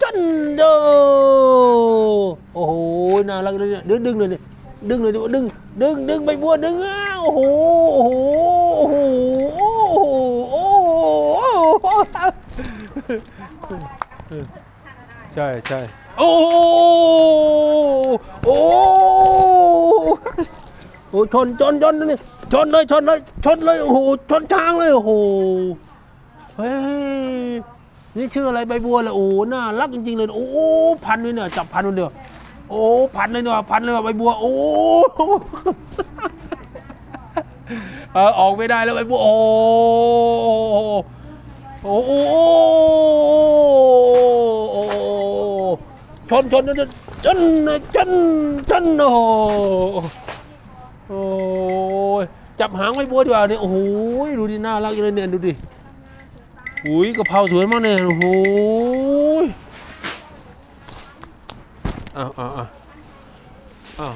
จันโดโอ้โหน่ารักเลยเนี่ยดึงดึงเลยเนี่ยดึงเลยดิดึงดึงดึงใบบัวดึงอ้าวโอ้โหโอ้โหโอ้โหโอ้โหโอ้โหใช่ใช่โอ้โหโอ้โหโอ้ชนชนชนนี่ชนเลยชนเลยชนเลยโอ้โหชนช้างเลยโอ้โหเฮ้ย นี่ชื่ออะไรใบบัวเลยโอ้น่ารักจริงๆเลย โอ้พันเลยเนี่ยจับพันเลยเดียวโอ้พันเลยเนี่ยพันเลยว่ะใบบัว โอ้เออออกไม่ได้แล้วใบบัวโอ้โอ้โอ้โอ้ชนชนชนชนชนชนโอ้โอ้ยจับหางใบบัวดีกว่าเนี่ยโอ้โหดูดิน่ารักจังเลยเนี่ยดูดิ อุ้ยกะเพราสวยมากเนี่ยโอ้โหอ้าวอ้าวอ้าว